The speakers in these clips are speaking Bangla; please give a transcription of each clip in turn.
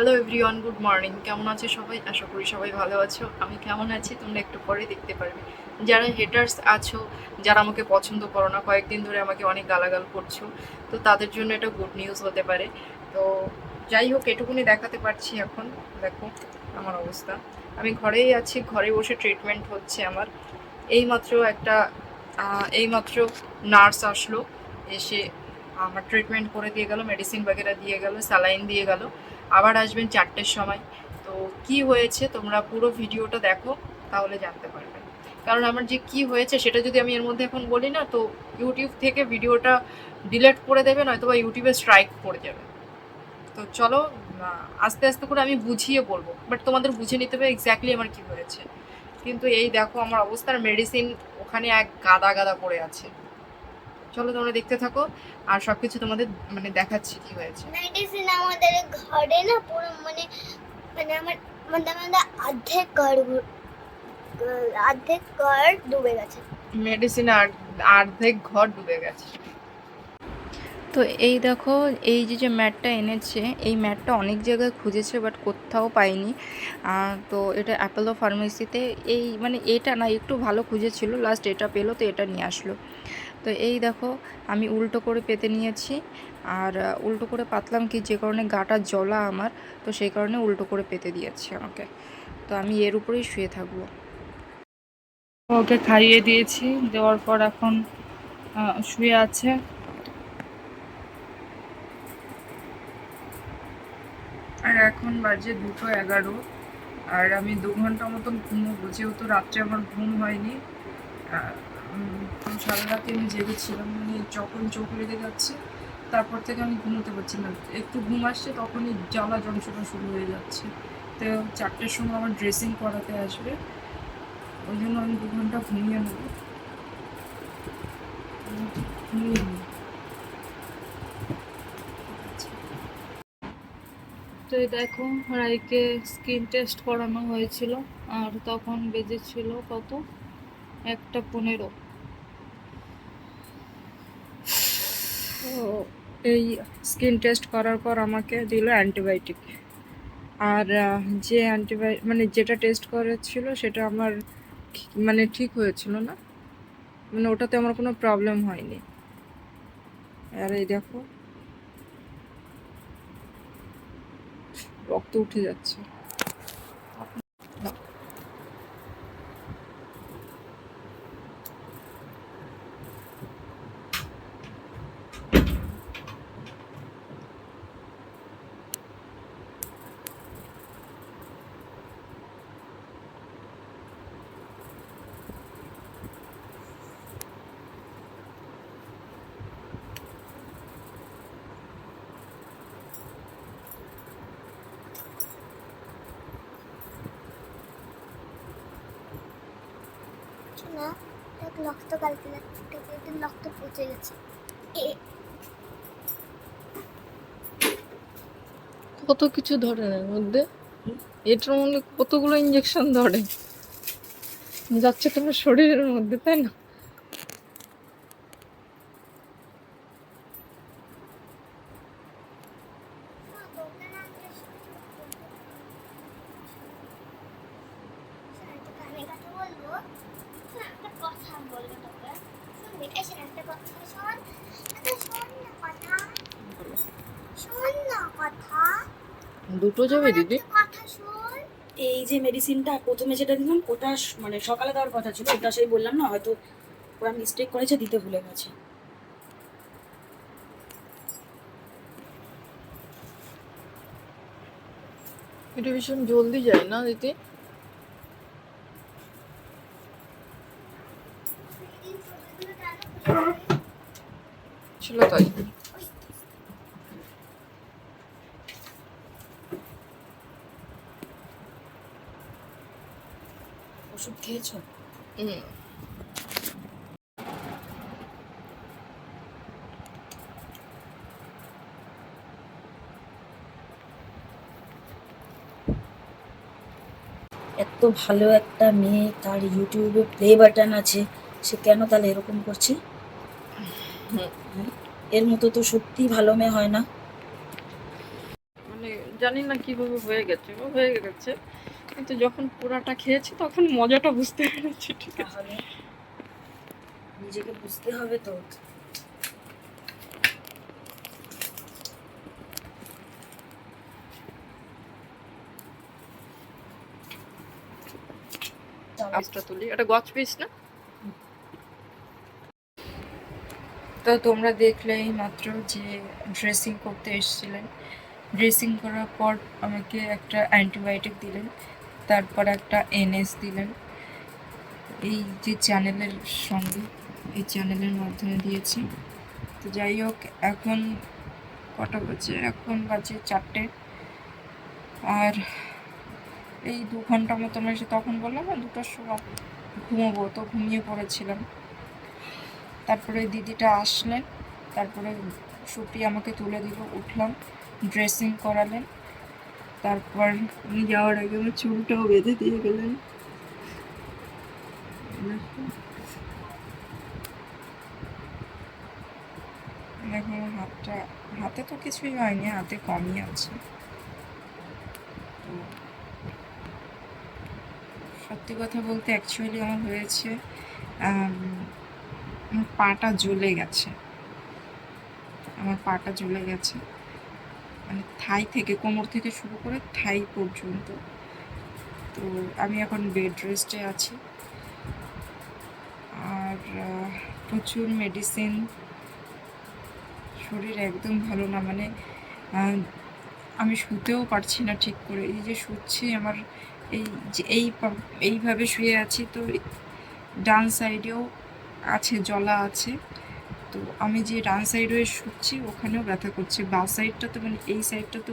হ্যালো এভরিওয়ান গুড মর্নিং কেমন আছে সবাই? আশা করি সবাই ভালো আছো। আমি কেমন আছি? তোমরা একটু পরে দেখতে পারবে। যারা হেটার্স আছো, যারা আমাকে পছন্দ করো না, কয়েকদিন ধরে আমাকে অনেক গালাগাল করছ, তো তাদের জন্য এটা গুড নিউজ হতে পারে। তো যাই হোক, এটুকুনি দেখাতে পারছি এখন। দেখো, আমার অবস্থা। আমি ঘরেই আছি, ঘরে বসে ট্রিটমেন্ট হচ্ছে আমার। এইমাত্র একটা এইমাত্র নার্স আসলো। এসে আমার ট্রিটমেন্ট করে দিয়ে গেল মেডিসিন বাগেরা দিয়ে গেল স্যালাইন দিয়ে গেল। আবার আসবেন চারটের সময়। তো কি হয়েছে তোমরা পুরো ভিডিওটা দেখো, তাহলে জানতে পারবে। কারণ আমার যে কি হয়েছে সেটা যদি আমি এর মধ্যে এখন বলি না, তো ইউটিউব থেকে ভিডিওটা ডিলেট করে দেবে, নয়তো বা ইউটিউবে স্ট্রাইক পড়ে যাবে তো চলো আস্তে আস্তে করে আমি বুঝিয়ে বলব। বাট তোমাদের বুঝে নিতে হবে এক্স্যাক্টলি আমার কি হয়েছে। কিন্তু এই দেখো আমার অবস্থার মেডিসিন ওখানে এক গাদা গাদা পড়ে আছে। চলো তোমরা দেখতে থাকো আর সবকিছু তোমাদের মানে দেখাচ্ছি কি হয়েছে। মেডিসিন আমাদের ঘরে না পুরো মানে মানে আমার মানে আমাদের অর্ধেক ঘর অর্ধেক ঘর ডুবে গেছে। মেডিসিন আর অর্ধেক ঘর ডুবে গেছে। তো এই দেখো, এই যে যে ম্যাটটা এনেছে, এই ম্যাটটা অনেক জায়গায় খুঁজেছে, বাট কোথাও পাইনি। তো এটা অ্যাপোলো ফার্মেসিতে, এই মানে এটা না, একটু ভালো খুঁজেছিল লাস্ট এটা পেল, তো এটা নিয়ে আসলো। তো এই দেখো, আমি উল্টো করে পেতে নিয়েছি, আর উল্টো করে পাতলাম কি, যে কারণে গাটা জ্বলা আমার, তো সেই কারণে উল্টো করে পেতে দিয়েছে আমাকে। তো আমি এর উপরেই শুয়ে থাকব। ওকে খাইয়ে দিয়েছি, দেওয়ার পর এখন শুয়ে আছে। এখন বাজে দুটো এগারো, আর আমি দু ঘণ্টা মতন ঘুমোবো। যেহেতু রাত্রে আমার ঘুম হয়নি সারা রাতে আমি জেগেছিলাম মানে যখন চোখ লেগে যাচ্ছে, তারপর থেকে আমি ঘুমোতে পারছি না। একটু ঘুম আসছে, তখনই জ্বালা যন্ত্রণা শুরু হয়ে যাচ্ছে। তো চারটের সময় আমার ড্রেসিং করাতে আসবে, ওই জন্য আমি দু ঘণ্টা ঘুমিয়ে নেব। ঘুমিয়ে নিই তো এই দেখো, রাইকে স্কিন টেস্ট করানো হয়েছিল, আর তখন বেজেছিল কত? একটা পনেরো। এই স্কিন টেস্ট করার পর আমাকে দিল অ্যান্টিবায়োটিক আর যে অ্যান্টিবায়োটিক মানে যেটা টেস্ট করেছিল সেটা আমার মানে ঠিক হয়েছিল না। মানে ওটাতে আমার কোনো প্রবলেম হয়নি। আর এই দেখো। রক্ত উঠে যাচ্ছে। না এক রক্ত কালকে লাগছে রক্ত পচে গেছে। কত কিছু ধরে না মধ্যে। এটার মধ্যে কতগুলো ইঞ্জেকশন ধরে। যাচ্ছে তোমার শরীরের মধ্যে, তাই না মা, তোকে না আমি শোন, তোকে আমি কথা বলব শোন, একটা কথা বলব তোকে শুনবি এই শোন, একটা কথা শোন একটা শোন না কথা শোন না কথা দুটো যাবে দিদি? এই যে মেডিসিনটা প্রথমে যেটা দিলাম ওটা মানে সকালে দেওয়ার কথা ছিল ওটা সেই বললাম না হয়তো ওরা মিস্টেক করেছে দিতে ভুলে গেছে। এটা ভীষণ জলদি যায় না দিদি? ছিল তাই ওষুধ খেয়েছো? হুম। এত ভালো একটা মেয়ে তার ইউটিউবে প্লে বাটন আছে সে কেন তাহলে এরকম করছে? এর মতো তো সত্যি ভালো মেয়ে হয় না। মানে জানি না কীভাবে হয়ে গেছে হয়ে গেছে। কিন্তু যখন পুরাটা খেয়েছি তখন মজাটা বুঝতে পেরেছি ঠিক আছে। নিজেকে বুঝতে হবে তো। আঁচটা তুলি এটা গছ পিস না? তো তোমরা দেখলে এই মাত্র যে ড্রেসিং করতে এসেছিলেন। ড্রেসিং করার পর আমাকে একটা অ্যান্টিবায়োটিক দিলেন। তারপর একটা এনএস দিলেন। এই যে চ্যানেলের সঙ্গে, এই চ্যানেলের মাধ্যমে দিয়েছি। তো যাই হোক, এখন কটা বাজে? এখন বাজে চারটে। আর এই দু ঘণ্টা মতো আমি এসে তখন বললাম না, দুটোর সময় ঘুমোবো, তো ঘুমিয়ে পড়েছিলাম। তারপরে দিদিটা আসলেন, তারপরে সুপি আমাকে তুলে দিল, উঠলাম ড্রেসিং করালেন। তারপর উনি যাওয়ার আগে আমার চুলটাও বেঁধে দিয়ে গেলেন। দেখো, আমার হাতটা, হাতে তো কিছুই হয়নি, হাতে কমই আছে। তো সত্যি কথা বলতে অ্যাকচুয়ালি আমার হয়েছে পাটা জ্বলে গেছে। আমার পাটা জ্বলে গেছে। মানে থাই থেকে, কোমর থেকে শুরু করে থাই পর্যন্ত। তো আমি এখন বেড রেস্টে আছি। আর প্রচুর মেডিসিন শরীর একদম ভালো না মানে আমি শুতেও পারছি না ঠিক করে। এই যে শুচ্ছি আমার, এই যে এই এইভাবে শুয়ে আছি, তো ডান সাইডেও আছে জলা আছে। তো আমি যে ডান সাইড হয়ে শুচ্ছি, ওখানেও ব্যথা করছে। বা সাইডটা তো মানে এই সাইডটা তো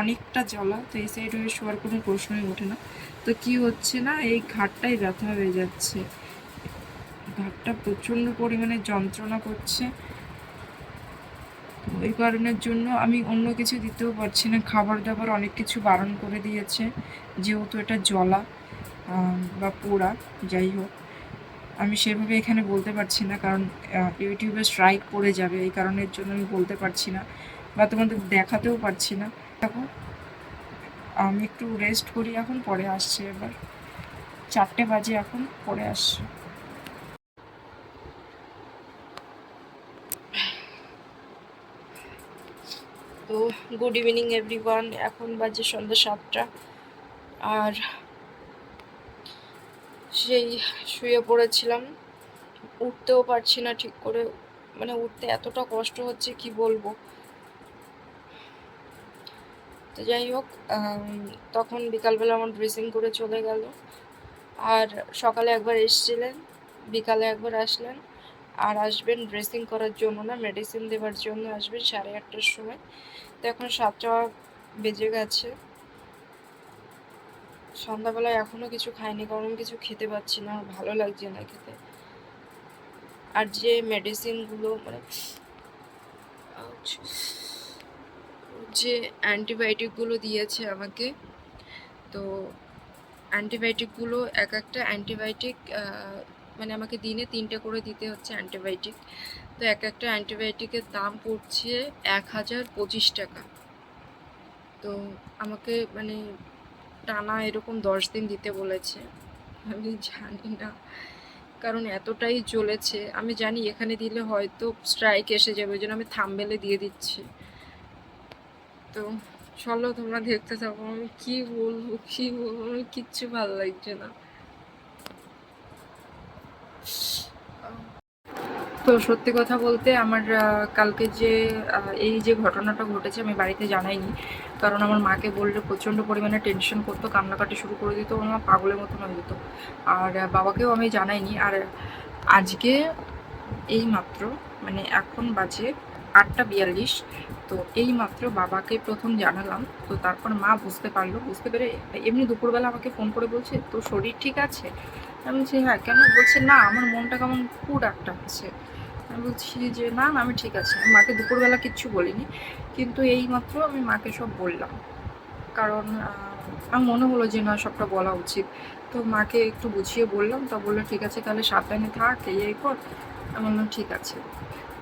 অনেকটা জলা তো এই সাইড হয়ে শোয়ার কোনো প্রশ্নই ওঠে না। তো কি হচ্ছে না, এই ঘাটটাই ব্যথা হয়ে যাচ্ছে। ঘাটটা প্রচণ্ড পরিমাণে যন্ত্রণা করছে। ওই কারণের জন্য আমি অন্য কিছু দিতেও পারছি না। খাবার দাবার অনেক কিছু বারণ করে দিয়েছে, যেহেতু এটা জলা বা পোড়া, যাই হোক। আমি সেভাবে এখানে বলতে পারছি না, কারণ ইউটিউবে স্ট্রাইক পড়ে যাবে, এই কারণের জন্য আমি বলতে পারছি না বা তোমাদের দেখাতেও পারছি না। দেখো, আমি একটু রেস্ট করি এখন, পরে আসছে এবার চারটে বাজে এখন, পরে আসছে। তো গুড ইভিনিং এভরিওয়ান এখন বাজে সন্ধ্যা সাতটা। আর সেই শুয়ে পড়েছিলাম, উঠতেও পারছি না ঠিক করে। মানে উঠতে এতটা কষ্ট হচ্ছে, কি বলব? তো যাই হোক তখন বিকালবেলা আমার ড্রেসিং করে চলে গেল। আর সকালে একবার এসেছিলেন, বিকালে একবার আসলেন। আর আসবেন ড্রেসিং করার জন্য না মেডিসিন দেওয়ার জন্য আসবেন সাড়ে আটটার সময়। তো এখন সাতটা বেজে গেছে। সন্ধ্যাবেলায় এখনও কিছু খাইনি কারণ কিছু খেতে পাচ্ছি না, ভালো লাগছে না খেতে। আর যে মেডিসিনগুলো মানে যে অ্যান্টিবায়োটিকগুলো দিয়েছে আমাকে, তো অ্যান্টিবায়োটিকগুলো এক একটা অ্যান্টিবায়োটিক মানে আমাকে দিনে তিনটে করে দিতে হচ্ছে অ্যান্টিবায়োটিক তো এক একটা অ্যান্টিবায়োটিকের দাম পড়ছে এক হাজার পঁচিশ টাকা। তো আমাকে মানে টানা এরকম দশ দিন দিতে বলেছে। আমি জানি না, কারণ এতটাই চলেছে আমি জানি এখানে দিলে হয়তো স্ট্রাইক এসে যাবে, ওই জন্য আমি থামবেলে দিয়ে দিচ্ছি। তো চলো তোমরা দেখতে থাকো, আমি কী বলব কী বলব, আমি কিচ্ছু ভালো লাগছে না। তো সত্যি কথা বলতে আমার কালকে যে এই যে ঘটনাটা ঘটেছে আমি বাড়িতে জানাইনি। কারণ আমার মাকে বললে প্রচণ্ড পরিমাণে টেনশন করতো, কান্নাকাটি শুরু করে দিত আমার পাগলের মতন হয়ে যেত। আর বাবাকেও আমি জানাইনি। আর আজকে এই মাত্র মানে এখন বাজে আটটা বিয়াল্লিশ, তো এই মাত্র বাবাকে প্রথম জানালাম। তো তারপর মা বুঝতে পারল, বুঝতে পেরে এমনি দুপুরবেলা আমাকে ফোন করে বলছে, তোর শরীর ঠিক আছে? আমি বলছি হ্যাঁ কেন? বলছে, না, আমার মনটা কেমন খুব একটা হচ্ছে আমি বলছি যে, না আমি ঠিক আছে। মাকে দুপুরবেলা কিচ্ছু বলিনি। কিন্তু এই মাত্র আমি মাকে সব বললাম। কারণ আমার মনে হলো যে, না, সবটা বলা উচিত। তো মাকে একটু বুঝিয়ে বললাম। তা বলল, ঠিক আছে, তাহলে সাবধানে থাক, এই এই কর। আমি বললাম, ঠিক আছে।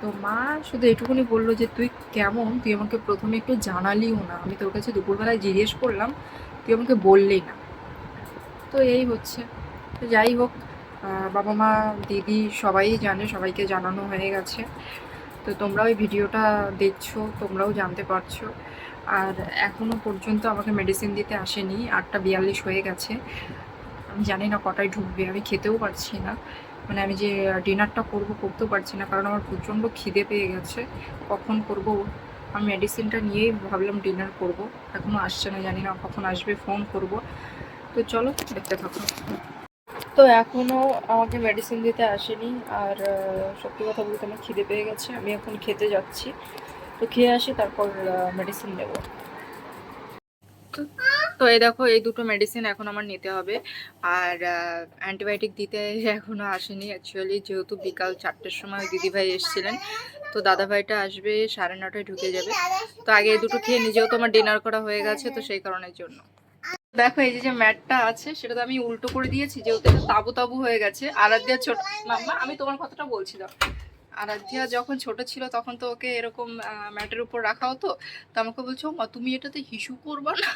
তো মা শুধু এটুকুনি বলল যে, তুই কেমন? তুই আমাকে প্রথমে একটু জানালিও না। আমি তোর কাছে দুপুরবেলায় জিজ্ঞেস করলাম, তুই আমাকে বললি না। তো এই হচ্ছে। তো যাই হোক বাবা মা, দিদি সবাই জানে, সবাইকে জানানো হয়ে গেছে। তো তোমরা ওই ভিডিওটা দেখছ, তোমরাও জানতে পারছ। আর এখনও পর্যন্ত আমাকে মেডিসিন দিতে আসেনি, আটটা বিয়াল্লিশ হয়ে গেছে। আমি জানি না কটায় ঢুকবে, আমি খেতেও পারছি না। মানে আমি যে ডিনারটা করব, করতেও পারছি না, কারণ আমার প্রচণ্ড খিদে পেয়ে গেছে। কখন করব? আমি মেডিসিনটা নিয়েই ভাবলাম ডিনার করব। এখনও আসছে না, জানি না কখন আসবে ফোন করব। তো চলো, দেখতে থাকো। তো এখনও আমাকে মেডিসিন দিতে আসেনি আর সত্যি কথা বলতে আমার খিদে পেয়ে গেছে, আমি এখন খেতে যাচ্ছি। তো খেয়ে আসি, তারপর মেডিসিন নেব। তো এই দেখো, এই দুটো মেডিসিন এখন আমার নিতে হবে। আর অ্যান্টিবায়োটিক দিতে এখনও আসেনি অ্যাকচুয়ালি যেহেতু বিকাল চারটের সময় দিদিভাই এসেছিলেন। তো দাদাভাইটা আসবে, সাড়ে নটায় ঢুকে যাবে। তো আগে এই দুটো খেয়ে নিজেও তো আমার ডিনার করা হয়ে গেছে, তো সেই কারণের জন্য। দেখো এই যে ম্যাটটা আছে সেটা তো আমি উল্টো করে দিয়েছি যেহেতু তাবু তাবু হয়ে গেছে। আরাধ্যা ছোট মাম্মা আমি তোমার কথাটা বলছিলাম আরাধ্যা যখন ছোট ছিল তখন তো ওকে এরকম ম্যাটের উপর রাখা হতো। তো আমাকে বলছো মা তুমি এটাতে হিসু করব না?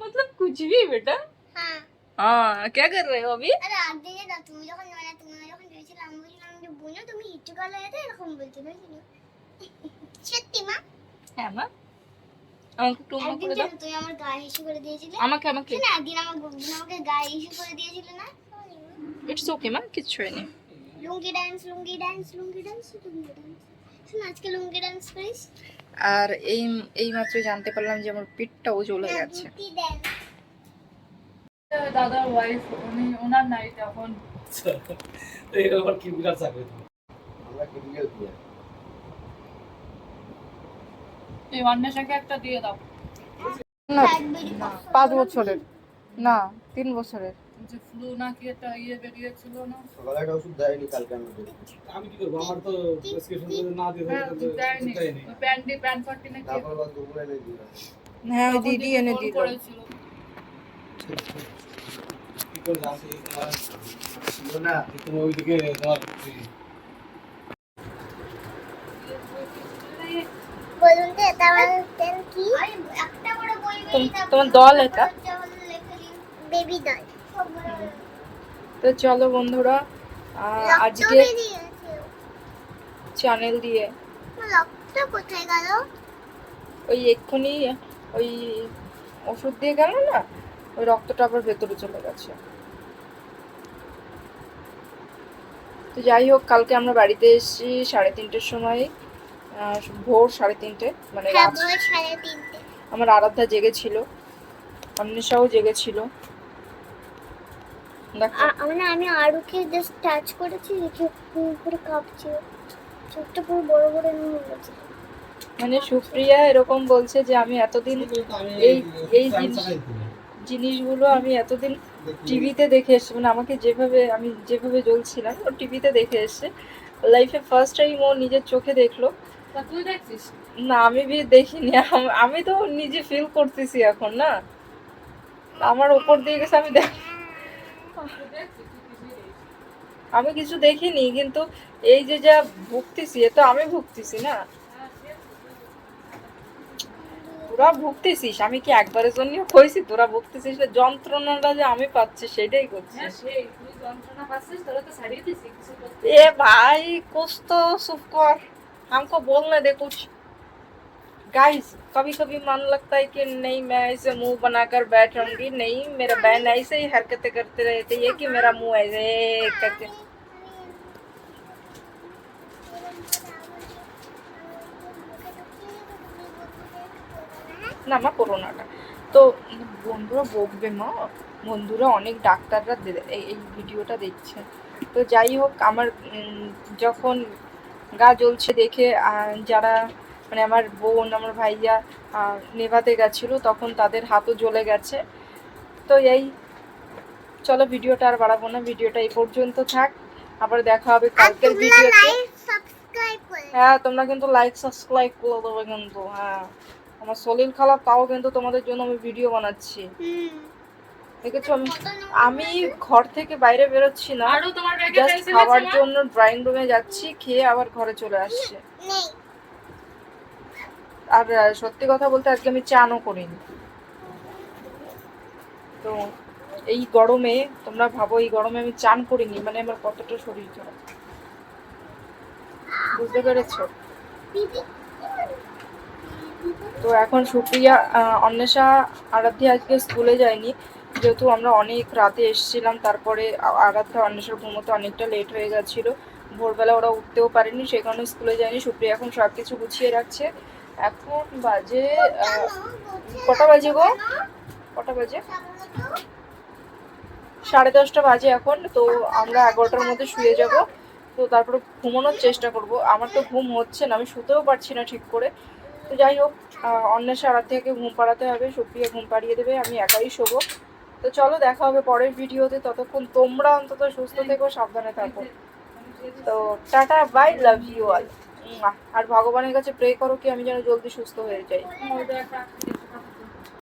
মতলব কুছ বেটা? হ্যাঁ।, হ্যাঁ। কে কর আরে না তুমি যখন মানে তুমি মানে যখন আমি যে বুনো তুমি হিচু করলে এরকম সত্যি মা? হ্যাঁ মা। আমাকে টুমা একদিন করে দাও। তুমি আমার গায়ে ইস্যু করে দিয়েছিলে। আমাকে আমাকে। না একদিন আমার গুগদিন আমাকে গায়ে ইস্যু করে দিয়েছিলে না? ইটস ওকে মা কিচ্ছু হয়নি। Lungi dance lungi dance lungi dance lungi dance শোন আজকে লুঙ্গি ডান্স করিস? আর এই এই মাত্র জানতে পারলাম যে আমার পিঠটাও চলে গেছে। দাদার ওয়াইফ উনি ওনার নাই তখন এই আবার কি বিরাট চাকরি আমরা ক্রিটিক্যাল প্লেয়ার এই অন্বেষাকে একটা দিয়ে দাও। না পাঁচ বছরের। না তিন বছরের। যে ফ্লু নাকি একটা ইয়ে বেরিয়েছিল না? সকালে একটা ওষুধ দেয়নি কালকে আমরা আমি কি করব? আমার তো প্রেসক্রিপশন না দিয়ে হ্যাঁ দেয়নি। দেয়নি প্যান্ডি প্যান্ট ফাটি নাকি? তারপর আবার দুপুরে এনে দিলাম হ্যাঁ ওই দিদি এনে দিল করেছিল। কি করে জানছি তোমার ছিল না তুমি ওইদিকে তোমার বলুন তো এটা আমার তেল কি আরে একটা করে বই তোম- তোমার দল এটা? বেবি দল। তো চলো বন্ধুরা আজকে চ্যানেল দিয়ে। লকটা কোথায় গেল? ওই এক্ষুনি ওই ওষুধ দিয়ে গেল না? ওই রক্তটা আবার ভেতরে চলে গেছে। তো যাই হোক কালকে আমরা বাড়িতে এসেছি সাড়ে তিনটের সময়। ভোর সাড়ে তিনটে মানে হ্যাঁ আমার আরাধ্যা জেগেছিল অন্বেষাও জেগেছিল দেখো। মানে আমি আরুকে জাস্ট টাচ করেছি দেখে পুরো কাঁপছে। চোখটা পুরো বড় বড় নিয়ে গেছে। মানে সুপ্রিয়া এরকম বলছে যে আমি এতদিন এই- এই জিনিসগুলো আমি এতদিন টিভিতে দেখে এসেছি। মানে আমাকে যেভাবে আমি যেভাবে জ্বলছিলাম ও টিভিতে দেখে এসছে। লাইফে ফার্স্ট টাইম ও নিজের চোখে দেখল। তুই দেখছিস? না আমি দেখিনি। আমি তো নিজে ফিল করতেছি এখন না? আমার উপর দিয়ে গেছে আমি দেখ আমি কিছু দেখিনি কিন্তু এই যে যা ভুগতেছি এ তো আমি ভুগতেছি না? তোরা ভুগতেছিস? আমি কি একবারের জন্য কইছি তোরা ভুগতেছিস যন্ত্রণাটা যে আমি পাচ্ছি সেটাই হ্যাঁ করছিস সেই তুই যন্ত্রণা পাচ্ছিস তো দিছিস কিছু করতে ए भाई कुछ तो चुप कर हमको बोलने दे कुछ गाइस कभी कभी मन लगता है कि नहीं मैं ऐसे मुंह बनाकर बैठूंगी नहीं मेरा बहन ऐसे ही हरकतें करते रहते है कि मेरा मुंह ऐसे करके না মা করোনাটা তো বন্ধুরা বকবে মা বন্ধুরা অনেক ডাক্তাররা দে- এই এই ভিডিওটা দেখছে তো যাই হোক আমার উম, যখন গা জ্বলছে দেখে যারা মানে আমার বোন আমার ভাইয়া নেভাতে গেছিল তখন তাদের হাতও জ্বলে গেছে। তো এই চলো ভিডিওটা আর বাড়াবো না ভিডিওটা এই পর্যন্ত থাক। আবার দেখা হবে কালকের ভিডিওতে। হ্যাঁ তোমরা কিন্তু লাইক সাবস্ক্রাইব করে দেবে কিন্তু হ্যাঁ। আমার সলিল খারাপ তাও কিন্তু তোমাদের জন্য আমি ভিডিও বানাচ্ছি। হুম। দেখেছ আমি আমি ঘর থেকে বাইরে বেরোচ্ছি না জাস্ট খাওয়ার জন্য ড্রয়িং রুমে যাচ্ছি খেয়ে আবার ঘরে চলে আসছে। আর সত্যি কথা বলতে আজকে আমি চানও করিনি। তো এই গরমে তোমরা ভাবো এই গরমে আমি চান করিনি মানে আমার কতটা শরীর খারাপ। বুঝতে পেরেছ? তো এখন সুপ্রিয়া অন্বেষা আরাধ্যা আজকে স্কুলে যায়নি। যেহেতু আমরা অনেক রাতে এসেছিলাম, তারপরে আ- আরাধ্যা অন্বেষার ঘুমোতে অনেকটা লেট হয়ে গেছিল ভোরবেলা ওরা উঠতেও পারেনি, সেই কারণে স্কুলে যায়নি। সুপ্রিয়া এখন সব কিছু গুছিয়ে রাখছে। এখন বাজে কটা বাজে গো? কটা বাজে? সাড়ে দশটা বাজে এখন, তো আমরা এগারোটার মধ্যে শুয়ে যাব। তো তারপরে ঘুমানোর চেষ্টা করব। আমার তো ঘুম হচ্ছে না, আমি শুতেও পারছি না ঠিক করে। তো যাই হোক অন্বেষা রাত থেকে ঘুম পাড়াতে হবে, সুপ্রিয়া ঘুম পাড়িয়ে দেবে, আমি একাই শোবো। তো চলো দেখা হবে পরের ভিডিওতে, ততক্ষণ তোমরা অন্তত সুস্থ থেকো, সাবধানে থাকো। তো tata, bye, love you all. আর ভগবানের কাছে প্রে করো কি আমি যেন জলদি সুস্থ হয়ে যাই।